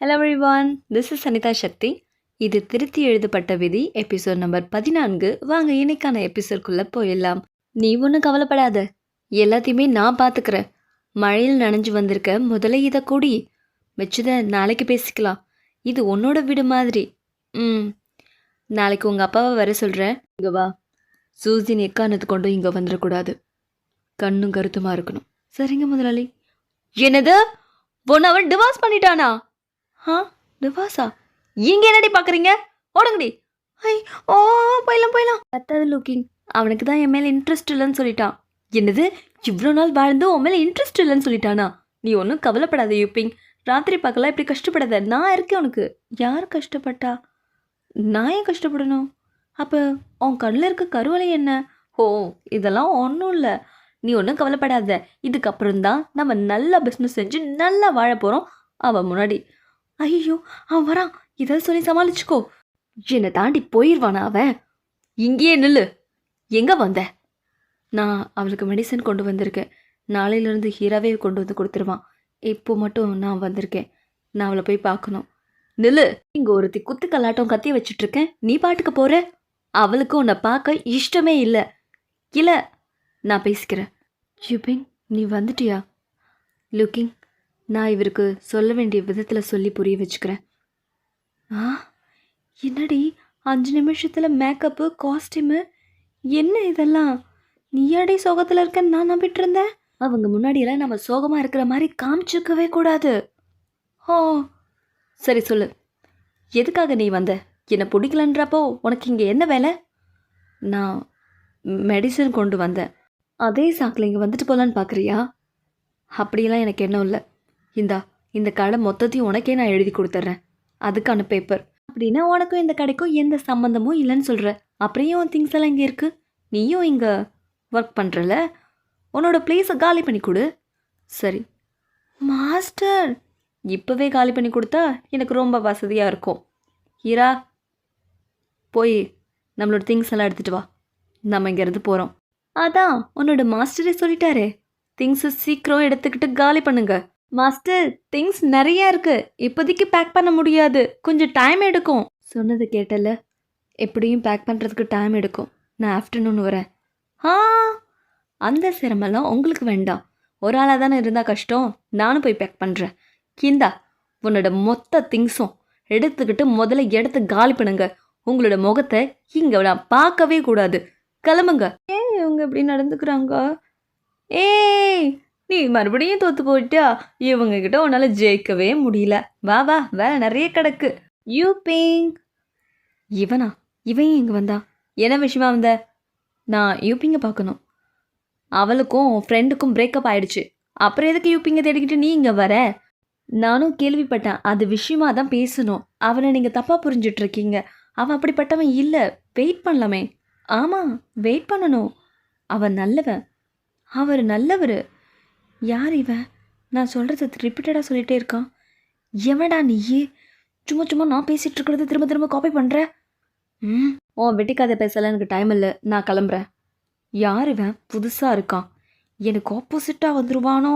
Hello everyone this is Sanitha Shakthi இது திருத்தி எழுதப்பட்ட விதி எபிசோட் நம்பர் பதினான்கு. வாங்க இன்னைக்கான எபிசோட்குள்ளே போயிடலாம். நீ ஒன்றும் கவலைப்படாத. எல்லாத்தையுமே நான் பார்த்துக்கிறேன் மழையில் நனைஞ்சு வந்திருக்க முதல்ல இதை கூடி. வச்சுத நாளைக்கு பேசிக்கலாம். இது உன்னோட வீடு மாதிரி. ம். நாளைக்கு உங்கள் அப்பாவை வர சொல்கிறேன் இங்கே வா. சூசின் எக்கானது கொண்டும் இங்கே வந்துடக்கூடாது. கண்ணும் கருத்துமாக இருக்கணும். சரிங்க முதலாளி. என்னது? ஒன் அவன் டிவோர்ஸ் பண்ணிட்டானா? ஆ நிவாசா? இங்க என்னடி பார்க்குறீங்க ஓடுங்கடி. ஐ ஓ போயிடலாம் போயிடலாம். பத்தாவது லுக்கிங் அவனுக்கு தான் என் மேலே இன்ட்ரெஸ்ட் இல்லைன்னு சொல்லிட்டான். என்னது இவ்வளோ நாள் வாழ்ந்து உன் மேலே இன்ட்ரெஸ்ட் இல்லைன்னு சொல்லிட்டானா? நீ ஒன்றும் கவலைப்படாத யூப்பிங் ராத்திரி பார்க்கலாம் இப்படி கஷ்டப்படாத. நான் இருக்கேன் உனக்கு. யார் கஷ்டப்பட்டா? நான் ஏன் கஷ்டப்படணும்? அப்போ உன் கண்ணில் இருக்க கருவலை என்ன? ஓ இதெல்லாம் ஒன்றும் இல்லை. நீ ஒன்றும் கவலைப்படாத. இதுக்கப்புறம் தான் நம்ம நல்லா பிஸ்னஸ் செஞ்சு நல்லா வாழ போகிறோம் அவன் முன்னாடி. ஐயோ அவன் வரான் இதை சொல்லி சமாளிச்சுக்கோ. என்னை தாண்டி போயிடுவானா அவன்? இங்கேயே நில்லு. எங்கே வந்த? நான் அவளுக்கு மெடிசன் கொண்டு வந்திருக்கேன். நாளையிலேருந்து ஹீராவே கொண்டு வந்து கொடுத்துருவான். இப்போ மட்டும் நான் வந்திருக்கேன். நான் அவளை போய் பார்க்கணும். நில்லு. இங்கே ஒருத்தி குத்து கல்லாட்டம் கத்தி வச்சிட்டு இருக்கேன் நீ பாட்டுக்கு போற? அவளுக்கு உன்னை பார்க்க இஷ்டமே இல்லை. இல்லை நான் பேசிக்கிறேன். யூபிங் நீ வந்துட்டியா? லுக்கிங் நான் இவருக்கு சொல்ல வேண்டிய விதத்தில் சொல்லி புரிய வச்சுக்கிறேன். ஆ? என்னடி? அஞ்சு நிமிஷத்தில் மேக்கப்பு காஸ்டியூமு என்ன இதெல்லாம்? நீயாடி சோகத்தில் இருக்கன்னு நான் நம்பிட்டு இருந்தேன். அவங்க முன்னாடியெல்லாம் நம்ம சோகமாக இருக்கிற மாதிரி காமிச்சிக்கவே கூடாது. ஓ சரி சொல்லு. எதுக்காக நீ வந்த? என்னை பிடிக்கலன்றப்போ உனக்கு இங்கே என்ன வேலை? நான் மெடிசன் கொண்டு வந்தேன். அதே சாக்கில் இங்கே வந்துட்டு போகலான்னு பார்க்குறியா அப்படியெல்லாம் எனக்கு என்ன இல்லை. இந்தா இந்த கடை மொத்தத்தையும் உனக்கே நான் எழுதி கொடுத்துட்றேன் அதுக்கான பேப்பர் அப்படின்னா உனக்கும் இந்த கடைக்கும் எந்த சம்மந்தமும் இல்லைன்னு சொல்கிற அப்புறம் உன் திங்ஸ் எல்லாம் இங்கே இருக்குது நீயும் இங்கே ஒர்க் பண்ணுறல உன்னோட பிளேஸை காலி பண்ணி கொடு. சரி. மாஸ்டர் இப்போவே காலி பண்ணி கொடுத்தா எனக்கு ரொம்ப வசதியாக இருக்கும். ஹீரா போய் நம்மளோட திங்ஸ் எல்லாம் எடுத்துகிட்டு வா. நம்ம இங்கேருந்து போகிறோம் அதான் உன்னோட மாஸ்டரே சொல்லிட்டாரே. திங்ஸை சீக்கிரம் எடுத்துக்கிட்டு காலி பண்ணுங்க. மாஸ்டர் திங்ஸ் நிறைய இருக்கு. இப்போதைக்கு பேக் பண்ண முடியாது. கொஞ்சம் டைம் எடுக்கும். சொன்னது கேட்டல. எப்படியும் பேக் பண்ணுறதுக்கு டைம் எடுக்கும். நான் ஆஃப்டர்நூன் வரேன். ஆ அந்த சிரமெல்லாம் உங்களுக்கு வேண்டாம். ஒரு ஆளாக தானே இருந்தால் கஷ்டம். நானும் போய் பேக் பண்ணுறேன் கிந்தா உன்னோட மொத்த திங்ஸும் எடுத்துக்கிட்டு முதல்ல எடுத்து காலி பண்ணுங்க. உங்களோட முகத்தை இங்கே நான் பார்க்கவே கூடாது. கிளம்புங்க. ஏன் இவங்க இப்படி நடந்துக்கிறாங்க? ஏ நீ மறுபடியும் தோத்து போயிட்டா? இவங்க கிட்ட உன்னால ஜெயிக்கவே முடியல. வா வா வேலை நிறைய கிடக்கு. யூ பிங் இவனா? இவன் இங்கே வந்தா? என்ன விஷயமா வந்த? நான் யூபிங்க பார்க்கணும். அவளுக்கும் ஃப்ரெண்டுக்கும் பிரேக்கப் ஆயிடுச்சு. அப்புறம் எதுக்கு யூபிங்கை தேடிக்கிட்டு நீ இங்கே வர? நானும் கேள்விப்பட்டேன். அது விஷயமா தான் பேசணும். அவனை நீங்கள் தப்பாக புரிஞ்சிட்ருக்கீங்க. அவன் அப்படிப்பட்டவன் இல்லை. வெயிட் பண்ணலாமே. ஆமாம் வெயிட் பண்ணணும். அவன் நல்லவன். அவர் நல்லவர். யார் இவன் நான் சொல்கிறத ரிப்பீட்டடாக சொல்லிகிட்டே இருக்கான். எவன்டா நீயே? சும்மா சும்மா நான் பேசிகிட்டு இருக்கிறத திரும்ப திரும்ப காப்பி பண்ணுற ம் ஓ வெட்டிக்காத பேசல எனக்கு டைம் இல்லை. நான் கிளம்புறேன். யார் இவன்? புதுசாக இருக்கான். எனக்கு ஆப்போசிட்டாக வந்துருவானோ?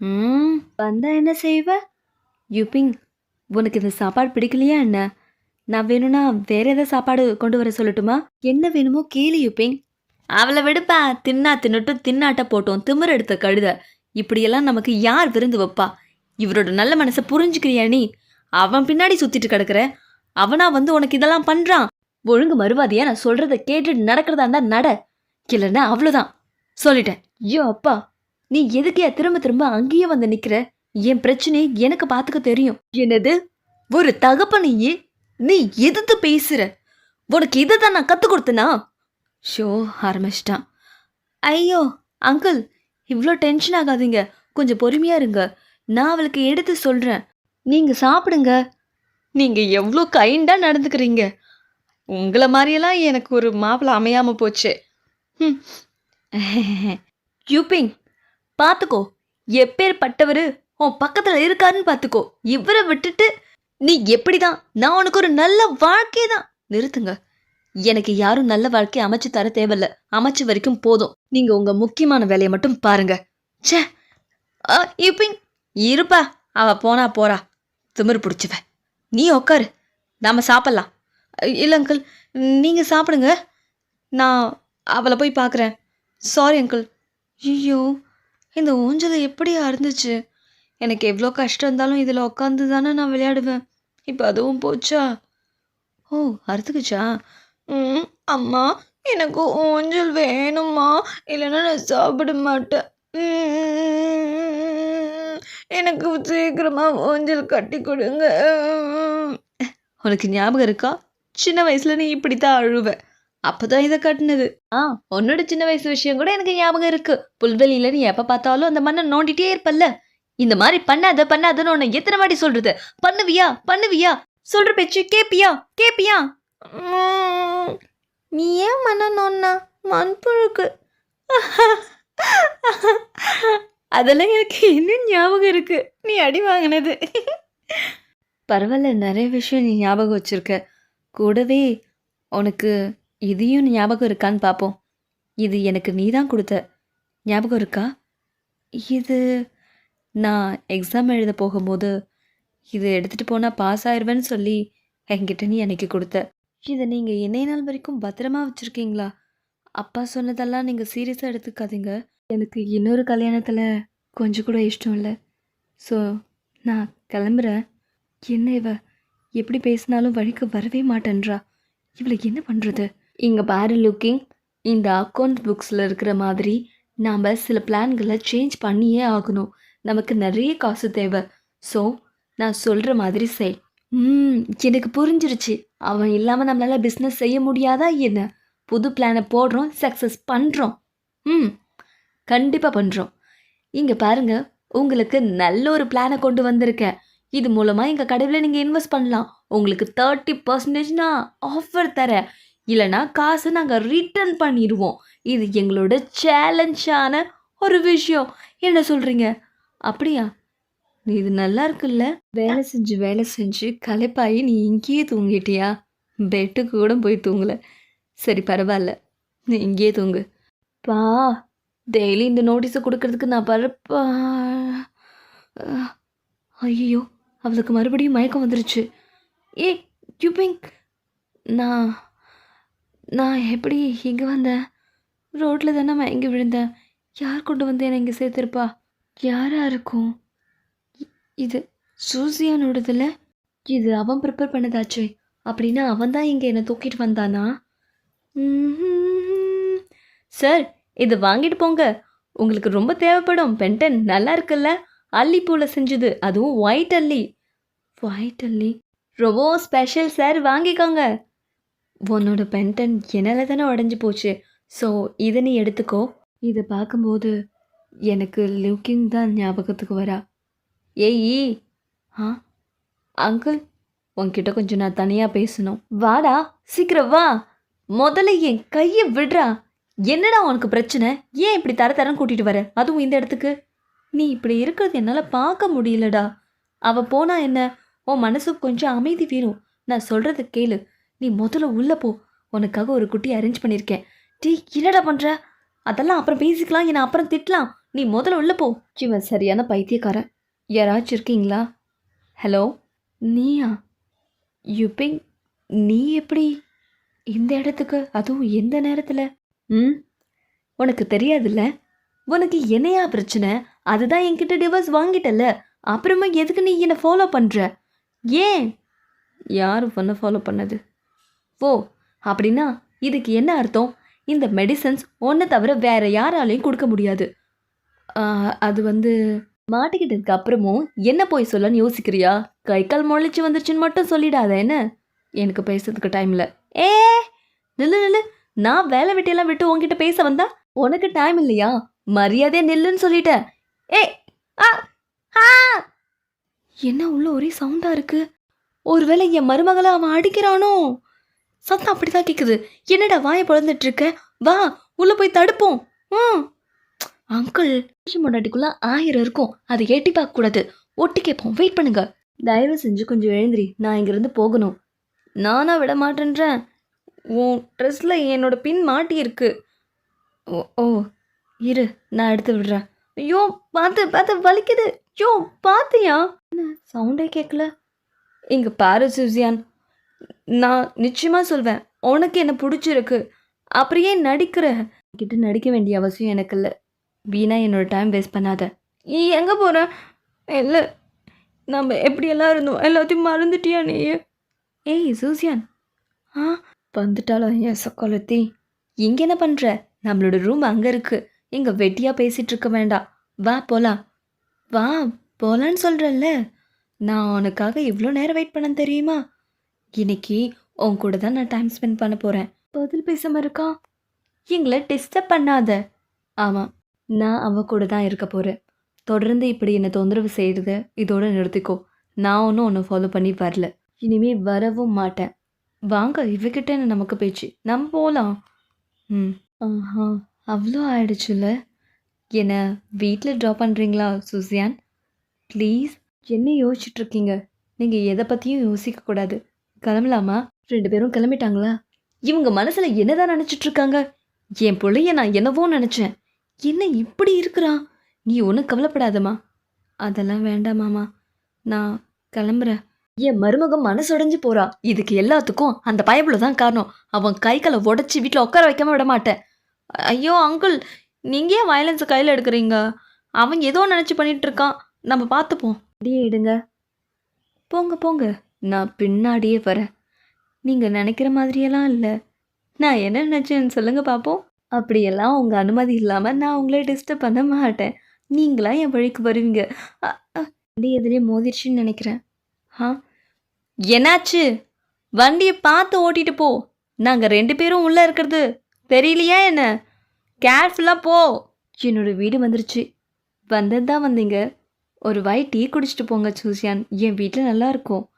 ம் வந்தால் என்ன செய்வ? யூபிங் உனக்கு இந்த சாப்பாடு பிடிக்கலையா என்ன? நான் வேணும்னா வேற ஏதாவது சாப்பாடு கொண்டு வர சொல்லட்டுமா? என்ன வேணுமோ கேளு யூபிங். அவளை விடுப்பா தின்னா தின்னுட்டும் தின்னாட்ட போட்டோம் திமிர் எடுத்த கழுத. இப்படியெல்லாம் நமக்கு யார் விருந்து வைப்பா? இவரோட நல்ல மனசை புரிஞ்சுக்கிறியா நீ? அவன் பின்னாடி சுத்திட்டு கிடக்குற. அவனா வந்து உனக்கு இதெல்லாம் பண்றான். ஒழுங்கு மறுவாதியா நான் சொல்றத கேட்டுட்டு நடக்கிறதா இருந்தா நட. இல்லைன்னா அவ்வளோதான் சொல்லிட்டேன். ஐயோ அப்பா. நீ எதுக்கே திரும்ப திரும்ப அங்கேயே வந்து நிக்கிற? என் பிரச்சனையை எனக்கு பார்த்துக்க தெரியும். என்னது? ஒரு தகப்பனையே? நீ எதிர்த்து பேசுற. உனக்கு இதை தான் நான் கற்றுக் கொடுத்தனா? ஷோ ஆரம்பிச்சிட்டான். ஐயோ அங்கிள் இவ்வளோ டென்ஷன் ஆகாதீங்க. கொஞ்சம் பொறுமையாக இருங்க. நான் அவளுக்கு எடுத்து சொல்கிறேன் நீங்கள் சாப்பிடுங்க. நீங்கள் எவ்வளோ கைண்டாக நடந்துக்கிறீங்க. உங்களை மாதிரியெல்லாம் எனக்கு ஒரு மாப்பிள்ளை அமையாமல் போச்சு. ம். யூபிங் பார்த்துக்கோ எப்பேற்பட்டவர் உன் பக்கத்தில் இருக்காருன்னு பார்த்துக்கோ இவரை விட்டுட்டு நீ எப்படி தான் நான் உனக்கு ஒரு நல்ல வாழ்க்கை தான் நிறுத்துங்க. எனக்கு யாரும் நல்ல வாழ்க்கை அமைச்சு தர தேவையில்ல. அமைச்சு வரைக்கும் போதும். நீங்க உங்க முக்கியமான வேலையை மட்டும் பாருங்க. ச்சே! ஆ, இருப்பா. அவ போனா போறா. திமிர் பிடிச்சவ. நீ உட்காரு நாம சாப்பிட்லாம். இல்லை அங்கிள் நீங்கள் சாப்பிடுங்க. நான் அவளை போய் பார்க்குறேன் சாரி அங்கிள் ஐயோ இந்த ஊஞ்சல் எப்படியா இருந்துச்சு? எனக்கு எவ்வளோ கஷ்டம் இருந்தாலும் இதில் உட்காந்து தானே நான் விளையாடுவேன். இப்போ அதுவும் போச்சா? ஓ அறுத்துக்குச்சா? ம் அம்மா எனக்கு ஊஞ்சல் வேணும்மா. இல்லைன்னா நான் சாப்பிட மாட்டேன். எனக்கு சீக்கிரமா ஊஞ்சல் கட்டி கொடுங்க. உனக்கு ஞாபகம் இருக்கா? சின்ன வயசுல நீ இப்படித்தான் அழுவ. அப்பதான் இதை கட்டினது. ஆ உன்னோட சின்ன வயசு விஷயம் கூட எனக்கு ஞாபகம் இருக்கு. புல்வெளியில நீ எப்ப பார்த்தாலும் அந்த மண்ணை நோண்டிட்டே இருப்பல்ல. இந்த மாதிரி பண்ணாத பண்ணாதன்னு உன்னை எத்தனை வாட்டி சொல்றது? பண்ணுவியா? பண்ணுவியா? சொல்ற பேச்சு கேப்பியா? கேப்பியா? நீ ஏன் மன்னனோன்னா மண்புழுக்கு. அதெல்லாம் எனக்கு இன்னும் ஞாபகம் இருக்கு. நீ அடி வாங்கினது. பரவாயில்ல நிறைய விஷயம் நீ ஞாபகம் வச்சிருக்க. கூடவே உனக்கு இதையும் ஞாபகம் இருக்கான்னு பார்ப்போம் இது எனக்கு நீ தான் கொடுத்த. ஞாபகம் இருக்கா? இது நான் எக்ஸாம் எழுத போகும்போது இது எடுத்துகிட்டு போனால் பாஸ் ஆயிடுவேன்னு சொல்லி என்கிட்ட நீ எனக்கு கொடுத்த. இதை நீங்கள் என்னைய நாள் வரைக்கும் பத்திரமா வச்சுருக்கீங்களா? அப்பா சொன்னதெல்லாம் நீங்கள் சீரியஸாக எடுத்துக்காதீங்க. எனக்கு இன்னொரு கல்யாணத்தில் கொஞ்சம் கூட இஷ்டம் இல்லை. ஸோ நான் கிளம்புறேன். என்ன இவ? எப்படி பேசினாலும் வழிக்கு வரவே மாட்டேன்றா. இவளை என்ன பண்ணுறது இங்கே பாரு லுக்கிங். இந்த அக்கௌண்ட் புக்ஸில் இருக்கிற மாதிரி நாம் சில பிளான்களை சேஞ்ச் பண்ணியே ஆகணும். நமக்கு நிறைய காசு தேவை. ஸோ நான் சொல்கிற மாதிரி செய். ம் எனக்கு புரிஞ்சிருச்சு. அவன் இல்லாமல் நம்மளால் பிஸ்னஸ் செய்ய முடியாதா என்ன? புது பிளானை போடுறோம் சக்ஸஸ் பண்ணுறோம் ம் கண்டிப்பாக பண்ணுறோம் இங்கே பாருங்கள் உங்களுக்கு நல்ல ஒரு பிளானை கொண்டு வந்திருக்கேன். இது மூலமாக எங்கள் கடையில் நீங்கள் இன்வெஸ்ட் பண்ணலாம். உங்களுக்கு தேர்ட்டி பர்சன்டேஜ் நான் ஆஃபர் தரேன். இல்லைனா காசு நாங்கள் ரிட்டர்ன் பண்ணிடுவோம். இது எங்களோட சேலஞ்சான ஒரு விஷயம். என்ன சொல்கிறீங்க அப்படியா? இது நல்லா இருக்குல்ல வேலை செஞ்சு வேலை செஞ்சு களைப்பாயி நீ இங்கேயே தூங்கிட்டியா? பெட்டுக்கு கூட போய் தூங்கல. சரி பரவாயில்ல நீ இங்கேயே தூங்கு. பா டெய்லி இந்த நோட்டீஸை கொடுக்கறதுக்கு நான் பரப்பா. ஐயோ அவளுக்கு மறுபடியும் மயக்கம் வந்துருச்சு. ஏ பிங்க் நான் நான் எப்படி இங்கே வந்தேன்? ரோட்டில் தானே மயங்கி விழுந்தேன். யார் கொண்டு வந்து என்னை இங்கே சேர்த்துருப்பா? யாராக இருக்கும்? இது சூசியானோடதுல இது அவன் ப்ரிப்பேர் பண்ணதாச்சே. அப்படின்னா அவன் தான் இங்கே என்னை தூக்கிட்டு வந்தானா? சார் இது வாங்கிட்டு போங்க. உங்களுக்கு ரொம்ப தேவைப்படும். பென்டன் நல்லா இருக்குல்ல? அல்லிப்பூவில் செஞ்சது. அதுவும் ஒயிட் அல்லி ஒயிட் அல்லி ரொம்ப ஸ்பெஷல் சார் வாங்கிக்கோங்க. உன்னோட பென்டன் என்னால் தானே உடஞ்சி போச்சு. ஸோ இதை நீ எடுத்துக்கோ. இதை பார்க்கும்போது எனக்கு லுக்கிங் தான் ஞாபகத்துக்கு வரா. ஏய் ஆ? அங்கிள் உன்கிட்ட கொஞ்சம் நான் தனியாக பேசணும். வாடா சீக்கிரம் வா. முதல்ல என் கையை விடுறா. என்னடா உனக்கு பிரச்சனை? ஏன் இப்படி தர தரம் கூட்டிகிட்டு வர? அதுவும் இந்த இடத்துக்கு. நீ இப்படி இருக்கிறது என்னால் பார்க்க முடியலடா. அவள் போனா என்ன? உன் மனசுக்கு கொஞ்சம் அமைதி வேணும். நான் சொல்கிறத கேளு. நீ முதல்ல உள்ளே போ. உனக்காக ஒரு குட்டி அரேஞ்ச் பண்ணியிருக்கேன் டீ என்னடா பண்ணுற அதெல்லாம் அப்புறம் பேசிக்கலாம் என்னை அப்புறம் திட்டலாம். நீ முதல்ல உள்ளே போ. இவன் சரியான பைத்தியக்காரன். யாராச்சும் இருக்கீங்களா? ஹலோ நீயா? யுபிங் நீ எப்படி இந்த இடத்துக்கு அதுவும் எந்த நேரத்தில்? ம்? உனக்கு தெரியாதுல்ல? உனக்கு என்னையா பிரச்சனை? அதுதான் என்கிட்ட டிவோர்ஸ் வாங்கிட்டல அப்புறமா எதுக்கு நீ என்னை ஃபாலோ பண்ணுற ஏன்? யார் ஒன்று ஃபாலோ பண்ணது? ஓ அப்படின்னா இதுக்கு என்ன அர்த்தம்? இந்த மெடிசன்ஸ் ஒன்றை தவிர வேறு யாராலையும் கொடுக்க முடியாது. அது வந்து மாட்டிக்கிட்டதுக்கு அப்புறமும் என்ன போய் சொல்லன்னு யோசிக்கிறியா? கை கால் முளைச்சி வந்துருச்சுன்னு மட்டும் சொல்லிடாத என்ன? எனக்கு பேசுறதுக்கு டைமில் ஏ நில்லு நில்லு. நான் வேலை வெட்டியெல்லாம் விட்டு உன்கிட்ட பேச வந்தா உனக்கு டைம் இல்லையா? மரியாதையே நில்லுன்னு சொல்லிட்டேன். ஏ ஆ ஆ. என்ன உள்ள ஒரே சவுண்டா இருக்கு? ஒருவேளை என் மருமகளை அவன் அடிக்கிறானோ? சத்தம் அப்படிதான் கேக்குது. என்னடா வாயை பிறந்துட்டு இருக்க? வா உள்ள போய் தடுப்போம். ம். அங்கிள் முன்னாடிக்குள்ள ஆயிரம் இருக்கும். அதை எட்டி பார்க்க கூடாது ஒட்டி கேட்போம். வெயிட் பண்ணுங்க. தயவு செஞ்சு கொஞ்சம் எழுந்திரி. நான் இங்கிருந்து போகணும். நானா விட மாட்டேன்றேன் உன் ட்ரெஸ்ஸில் என்னோட பின் மாட்டி இருக்கு ஓ ஓ இரு. நான் எடுத்து விடுறேன். ஐயோ பார்த்து பார்த்து வலிக்குது. ஐயோ பார்த்தியா? என்ன சவுண்டே கேட்கல. இங்கே பாரு சுசியான். நான் நிச்சயமாக சொல்வேன். உனக்கு என்ன பிடிச்சிருக்கு. அப்படியே நடிக்கிற? கிட்ட நடிக்க வேண்டிய அவசியம் எனக்கு இல்லை. வீணா என்னோட டைம் வேஸ்ட் பண்ணாத. நீ எங்கே போகிற இல்லை நம்ம எப்படியெல்லாம் இருந்தோம்? எல்லாத்தையும் மறந்துட்டியா நீ ஏய் சூசியான். ஆ? வந்துட்டாலும் என் சொக்கொலத்தி இங்கே என்ன பண்ணுற நம்மளோட ரூம் அங்கே இருக்கு. இங்கே வெட்டியாக பேசிகிட்டு இருக்க வேண்டாம். வா போகலாம் வா போகலான்னு சொல்கிறல்ல நான் உனக்காக இவ்வளோ நேரம் வெயிட் பண்ண தெரியுமா? இன்னைக்கு உன் கூட தான் நான் டைம் ஸ்பெண்ட் பண்ண போகிறேன் பதில் பேசாமல் இருக்கா? எங்களை டிஸ்டர்ப் பண்ணாத. ஆமாம் நான் அவ கூட தான் இருக்க போகிறேன் தொடர்ந்து இப்படி என்னை தொந்தரவு செய்கிறத இதோடு நிறுத்திக்கோ. நான் ஒன்றும் ஒன்று ஃபாலோ பண்ணி வரல. இனிமேல் வரவும் மாட்டேன். வாங்க இவகிட்ட என்ன நமக்கு பேச்சு? நம்ம போகலாம் ம். ஆஹா அவ்வளோ ஆயிடுச்சுல்ல என்னை வீட்டில் ட்ராப் பண்ணுறீங்களா சுசியான்? ப்ளீஸ் என்ன யோசிச்சுட்ருக்கீங்க? நீங்கள் எதை பற்றியும் யோசிக்கக்கூடாது. கிளம்பலாமா? ரெண்டு பேரும் கிளம்பிட்டாங்களா? இவங்க மனசில் என்னதான் நினச்சிட்டு இருக்காங்க என் பிள்ளைய நான் என்னவோ நினச்சேன். என்ன இப்படி இருக்கிறான்? நீ ஒன்றும் கவலைப்படாதம்மா. அதெல்லாம் வேண்டாம் மாமா. நான் கிளம்புறேன். என் மருமகம் மனசுடைஞ்சு போறா. இதுக்கு எல்லாத்துக்கும் அந்த பயப்புல தான் காரணம். அவன் கை காலை உடச்சி வீட்டில் உட்கார வைக்காம விட மாட்டேன். ஐயோ அங்கிள் நீங்கள் ஏன் வயலன்ஸை கையில் எடுக்கிறீங்க? அவன் ஏதோ நினச்சி பண்ணிட்டு இருக்கான். நம்ம பார்த்துப்போம். அப்படியே எடுங்க போங்க போங்க. நான் பின்னாடியே வரேன். நீங்கள் நினைக்கிற மாதிரியெல்லாம் இல்லை. நான் என்ன நினச்சேன்னு சொல்லுங்கள் பார்ப்போம் அப்படியெல்லாம் உங்கள் அனுமதி இல்லாமல் நான் உங்களை டிஸ்டர்ப் பண்ண மாட்டேன். நீங்களாம் என் வழிக்கு வருவீங்க. வண்டி எதிரே மோதிருச்சுன்னு நினைக்கிறேன். ஆ? என்னாச்சு? வண்டியை பார்த்து ஓட்டிட்டு போ. நாங்கள் ரெண்டு பேரும் உள்ளே இருக்கிறது. தெரியலையா என்ன? கேர்ஃபுல்லாக போ. என்னோட வீடு வந்துருச்சு. வந்தது தான் வந்தீங்க. ஒரு வாய் டீ குடிச்சிட்டு போங்க சூசியான். என் வீட்டில் நல்லா இருக்கும்.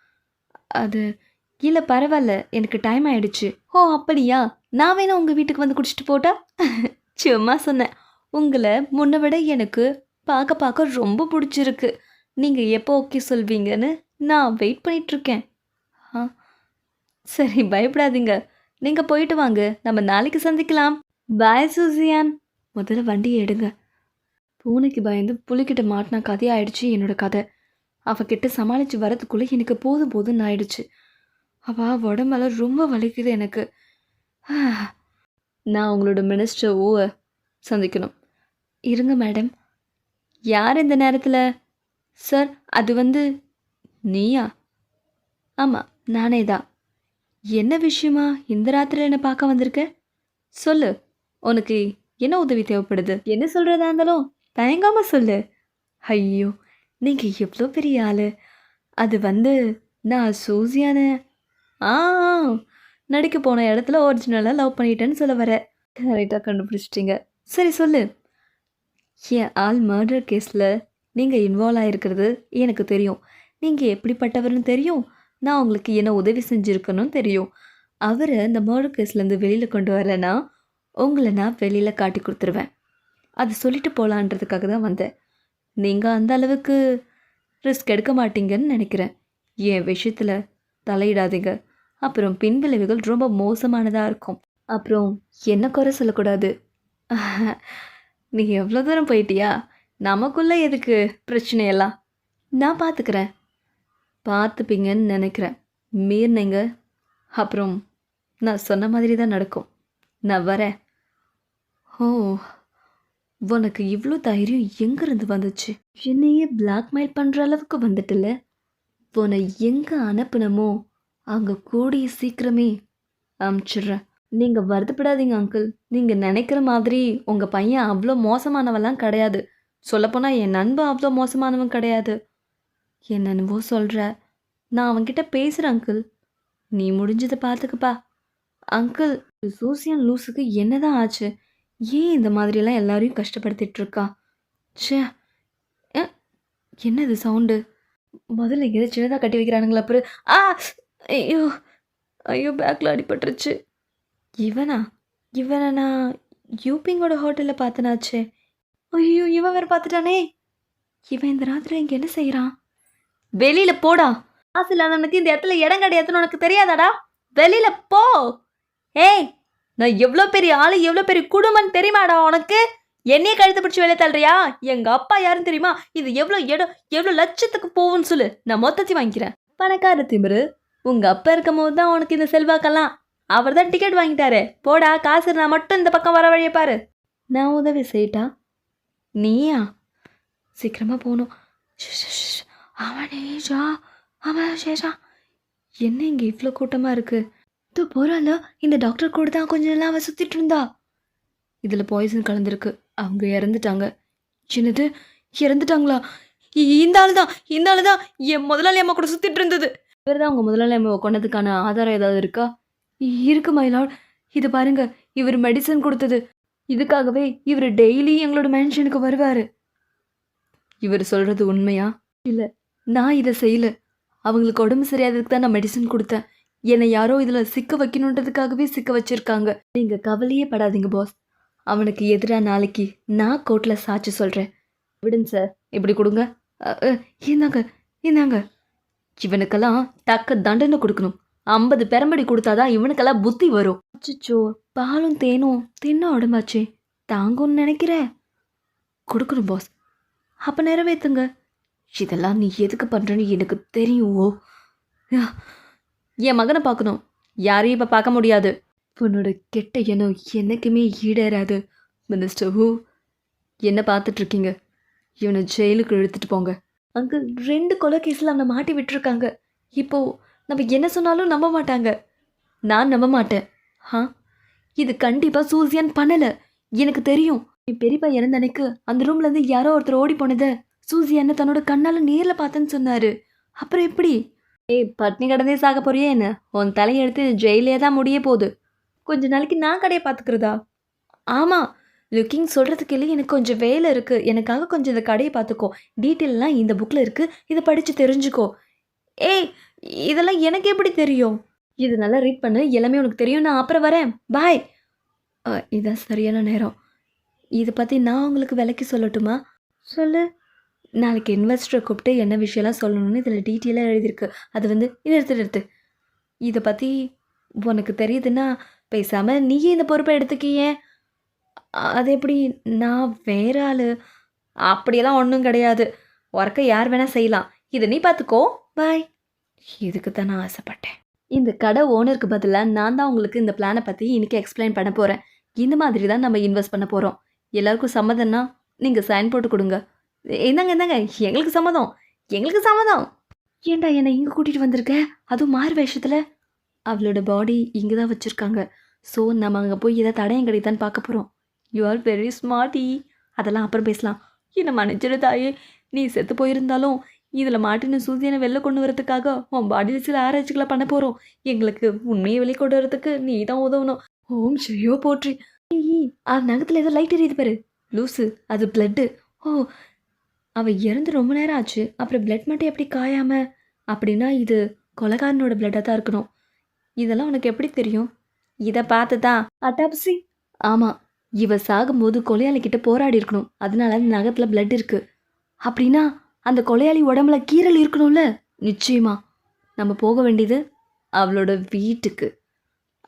அது இல்லை பரவாயில்ல எனக்கு டைம் ஆயிடுச்சு. ஓ அப்படியா? நான் வேணா உங்கள் வீட்டுக்கு வந்து குடிச்சிட்டு போட்டா? சும்மா சொன்னேன். உங்களை முன்ன விட எனக்கு பார்க்க பார்க்க ரொம்ப பிடிச்சிருக்கு. நீங்கள் எப்போ ஓகே சொல்வீங்கன்னு நான் வெயிட் பண்ணிகிட்ருக்கேன் ஆ சரி பயப்படாதீங்க. நீங்கள் போயிட்டு வாங்க. நம்ம நாளைக்கு சந்திக்கலாம். பாய் சூசியான் முதல்ல வண்டியை எடுங்க. பூனைக்கு பயந்து புலிக்கிட்ட மாட்டினா கதையாயிடுச்சு என்னோட கதை. அவகிட்ட சமாளித்து வரதுக்குள்ளே எனக்கு போதும் போதும்னு ஆயிடுச்சு. அப்பா உடம்பெல்லாம் ரொம்ப வலிக்குது எனக்கு. நான் உங்களோட மினிஸ்டர் ஓவை சந்திக்கணும். இருங்க மேடம் யார் இந்த நேரத்தில்? சார் அது வந்து நீயா? ஆமாம் நானே தான். என்ன விஷயமா இந்த ராத்திரியில் என்னை பார்க்க வந்திருக்க? சொல்லு. உனக்கு என்ன உதவி தேவைப்படுது? என்ன சொல்கிறதா இருந்தாலும் தயங்காமல் சொல்லு. ஐயோ நீங்கள் எவ்வளோ பெரிய ஆள். அது வந்து நான் சூசியான ஆ நடிக்க போன இடத்துல ஒரிஜினலாக லவ் பண்ணிட்டேன்னு சொல்ல வர. கரெக்டாக கண்டுபிடிச்சிட்டிங்க. சரி சொல்லு. என் ஆள் மர்டர் கேஸில் நீங்கள் இன்வால்வ் ஆகிருக்கிறது எனக்கு தெரியும். நீங்கள் எப்படிப்பட்டவர்னு தெரியும். நான் உங்களுக்கு என்ன உதவி செஞ்சுருக்கணும் தெரியும். அவரை இந்த மர்டர் கேஸ்லேருந்து வெளியில் கொண்டு வரேன்னா உங்களை நான் வெளியில் காட்டி கொடுத்துருவேன். அது சொல்லிட்டு போகலான்றதுக்காக தான் வந்தேன். நீங்கள் அந்த அளவுக்கு ரிஸ்க் எடுக்க மாட்டீங்கன்னு நினைக்கிறேன். என் விஷயத்தில் தலையிடாதீங்க. அப்புறம் பின்விளைவுகள் ரொம்ப மோசமானதாக இருக்கும். அப்புறம் என்ன குறை சொல்லக்கூடாது? நீ எவ்வளோ தூரம் போயிட்டியா? நமக்குள்ளே எதுக்கு பிரச்சனையெல்லாம்? நான் பார்த்துக்கிறேன் பார்த்துப்பீங்கன்னு நினைக்கிறேன். மீறினீங்க. அப்புறம் நான் சொன்ன மாதிரி தான் நடக்கும். நான் வரேன். ஓ உனக்கு இவ்வளோ தைரியம் எங்கேருந்து வந்துச்சு? என்னையே பிளாக்மெயில் பண்ணுற அளவுக்கு வந்துட்டுல. உன்னை எங்கே அனுப்புனமோ அங்கே கூடிய சீக்கிரமே அனுப்பிச்சிடுறேன் நீங்கள் வருத்தப்படாதீங்க அங்கிள் நீங்கள் நினைக்கிற மாதிரி உங்கள் பையன் அவ்வளோ மோசமானவெல்லாம் கிடையாது. சொல்லப்போனால் என் நண்பன் அவ்வளோ மோசமானவன் கிடையாது. என்னென்னவோ சொல்கிற நான் அவன்கிட்ட பேசுகிறேன் அங்கிள் நீ முடிஞ்சதை பார்த்துக்கப்பா அங்கிள் சூசியன் லூஸுக்கு என்னதான் ஆச்சு? ஏன் இந்த மாதிரிலாம் எல்லாரையும் கஷ்டப்படுத்திட்டு இருக்கா? ச்சே. என்னது சவுண்டு முதல்ல எதை சின்னதாக கட்டி வைக்கிறானுங்களா அப்புறம் ஆ ஐயோ ஐயோ பேக்கில் அடிபட்டுருச்சு. இவனா? இவனை நான் யூபிங்கோட ஹோட்டலில் பார்த்தனாச்சே ஐயோ இவன் வேறு பார்த்துட்டானே இவன் இந்த ராத்திரி இங்கே என்ன செய்கிறான் வெளியில் போடா. காசு இல்லாதவனுக்கு இந்த இடத்துல இடம் கிடையாதுன்னு உனக்கு தெரியாதாடா? வெளியில் போ. ஏய் நான் எவ்வளோ பெரிய ஆளு எவ்வளோ பெரிய குடும்பம் தெரியுமாடா உனக்கு? என்னையே கழுத்து பிடிச்சி வேலை தள்ளுறியா எங்கள் அப்பா யாருன்னு தெரியுமா? இது எவ்வளோ இடம் எவ்வளோ லட்சத்துக்கு போகும்னு சொல்லு. நான் மொத்தத்தையும் வாங்கிக்கிறேன். பணக்கார திமிரு உங்கள் அப்பா இருக்கும் போது தான் உனக்கு இந்த செல்வாக்கெல்லாம். அவர் தான் டிக்கெட் வாங்கிட்டாரு. போடா காசு நான் மட்டும் இந்த பக்கம் வர வழியை பாரு. நான் உதவி செய்யிட்டா? நீயா? சீக்கிரமாக போகணும். அவனேஷா அவனேஷா என்ன இங்கே இவ்வளோ கூட்டமாக இருக்கு? தூ போகிறாள் இந்த டாக்டர் கூட தான் கொஞ்ச நாள் அவன் சுற்றிட்டு இருந்தா. இதில் பாய்சன் கலந்துருக்கு. அவங்க இறந்துட்டாங்க. என்னது இறந்துட்டாங்களா? இ- இந்த ஆள் தான் இந்த ஆள் தான். என் முதலாளி அம்மா கூட சுற்றிட்டு இருந்தது. இவர் தான் உங்கள் முதலாளி அம்மாவை கொண்டதுக்கான ஆதாரம் ஏதாவது இருக்கா? இருக்கு மயிலாட் இது பாருங்க இவர் மெடிசன் கொடுத்தது. இதுக்காகவே இவர் டெய்லி எங்களோட மென்ஷனுக்கு வருவார். இவர் சொல்கிறது உண்மையா? இல்லை நான் இதை செய்யல. அவங்களுக்கு உடம்பு சரியாததுக்கு தான் நான் மெடிசன் கொடுத்தேன். என்னை யாரோ இதில் சிக்க வைக்கணுன்றதுக்காகவே சிக்க வச்சுருக்காங்க. நீங்கள் கவலையே படாதீங்க பாஸ் அவனுக்கு எதிராக நாளைக்கு நான் கோர்ட்டில் சாட்சி சொல்கிறேன் விடுங்க சார். இப்படி கொடுங்க. அ, அ, இந்தாங்க இந்தாங்க. இவனுக்கெல்லாம் தக்க தண்டனை கொடுக்கணும். ஐம்பது பெரம்படி கொடுத்தாதான் இவனுக்கெல்லாம் புத்தி வரும். அச்சோ பாலும் தேனும் தின்ன உடம்பாச்சே. தாங்கும்னு நினைக்கிற? கொடுக்கணும் பாஸ் அப்போ நிறைவேற்றுங்க இதெல்லாம் நீ எதுக்கு பண்ணுறன்னு எனக்கு தெரியும் ஓ. என் மகனை பார்க்கணும். யாரையும் இப்போ பார்க்க முடியாது. உன்னோட கெட்ட எண்ணம் என்றைக்குமே ஈடேறாது மினிஸ்டர் ஹூ. என்ன பார்த்துட்ருக்கீங்க? இவனை ஜெயிலுக்கு இழுத்துட்டு போங்க. அங்கு ரெண்டு கொலை கேஸில் அவனை மாட்டி விட்டுருக்காங்க. இப்போ நம்ம என்ன சொன்னாலும் நம்ப மாட்டாங்க. நான் நம்ப மாட்டேன். ஆ? இது கண்டிப்பாக சூசியான் பண்ணலை. எனக்கு தெரியும். என் பெரியப்பா இறந்த அன்னைக்கு அந்த ரூம்லேருந்து யாரோ ஒருத்தர் ஓடி போனதை சூசியான்னு தன்னோட கண்ணால் நேரில் பார்த்தேன்னு சொன்னார். அப்புறம் எப்படி? ஏய் பட்னி கடந்தே சாக போறியே என்ன? உன் தலையெடுத்து ஜெயிலே தான் முடிய போகுது. கொஞ்ச நாளைக்கு நான் கடையை பார்த்துக்கிறதா? ஆமாம் லுக்கிங் சொல்கிறதுக்கு இல்லை எனக்கு கொஞ்சம் வேலை இருக்குது எனக்காக கொஞ்சம் இந்த கடையை பார்த்துக்கோ. டீட்டெயிலெலாம் இந்த புக்கில் இருக்குது இதை படித்து தெரிஞ்சுக்கோ. ஏய் இதெல்லாம் எனக்கு எப்படி தெரியும்? இது நல்லா ரீட் பண்ணு. எல்லாமே உனக்கு தெரியும். நான் அப்புறம் வரேன். பாய். இதான் சரியான நேரம். இதை பற்றி நான் உங்களுக்கு விலைக்கு சொல்லட்டுமா? சொல்லு. நாளைக்கு இன்வெஸ்டரை கூப்பிட்டு என்ன விஷயம்லாம் சொல்லணும்னு இதில் டீட்டெயிலாக எழுதியிருக்கு. அது வந்து இது எடுத்து எடுத்து. இதை பற்றி உனக்கு தெரியுதுன்னா பேசாமல் நீயே இந்த பொறுப்பை எடுத்துக்கியே. அது எப்படி நான் வேற ஆள்? அப்படியெல்லாம் ஒன்றும் கிடையாது. ஒர்க்கை யார் வேணால் செய்யலாம். இதை நீ பார்த்துக்கோ பாய் இதுக்கு தான் நான் ஆசைப்பட்டேன். இந்த கடை ஓனருக்கு பதிலாக நான் தான் உங்களுக்கு இந்த பிளானை பற்றி இன்றைக்கி எக்ஸ்பிளைன் பண்ண போகிறேன் இந்த மாதிரி தான் நம்ம இன்வெஸ்ட் பண்ண போகிறோம் எல்லாருக்கும் சம்மதம்னா நீங்கள் சைன் போட்டு கொடுங்க. என்னங்க என்னங்க எங்களுக்கு சம்மதம். எங்களுக்கு சம்மதம். ஏன்டா என்னை இங்கே கூட்டிகிட்டு வந்திருக்க? அதுவும் மாறு வேஷத்தில்? அவளோட பாடி இங்கே தான் வச்சுருக்காங்க. ஸோ நம்ம அங்கே போய் எதாவது தடயம் கிடைத்தான்னு பார்க்க போகிறோம் யூ ஆர் வெரி ஸ்மார்ட்டி அதெல்லாம் அப்புறம் பேசலாம். என்னை மன்னிச்சிடு தாயே. நீ செத்து போயிருந்தாலும் இதில் மாட்டின சூசியனை வெளில கொண்டு வரதுக்காக உன் பாடியில் சில ஆராய்ச்சிகளை பண்ண போகிறோம் எங்களுக்கு உண்மையை வெளியே கொண்டு வரதுக்கு நீ தான் உதவணும். ஓம் ஷையோ போற்றி. அது நகத்தில் ஏதோ லைட் எரியுது பாரு. லூஸு அது பிளட்டு ஓ அவள் இறந்து ரொம்ப நேரம் ஆச்சு. அப்புறம் பிளட் மட்டும் எப்படி காயாமல் அப்படின்னா இது கொலகாரனோட பிளட்டாக தான் இருக்கணும். இதெல்லாம் உனக்கு எப்படி தெரியும்? இதை பார்த்து தான் அட்டாப்சி. ஆமாம் இவ சாகும்போது கொலையாளி கிட்ட போராடி இருக்கணும். அதனால அந்த நகத்தில் பிளட் இருக்கு. அப்படின்னா அந்த கொலையாளி உடம்புல கீறல் இருக்கணும்ல? நிச்சயமா. நம்ம போக வேண்டியது அவளோட வீட்டுக்கு.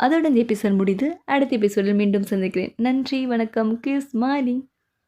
அதோட இந்த எபிசோட் முடியுது அடுத்த எபிசோடில் மீண்டும் சந்திக்கிறேன். நன்றி வணக்கம். Kiss morning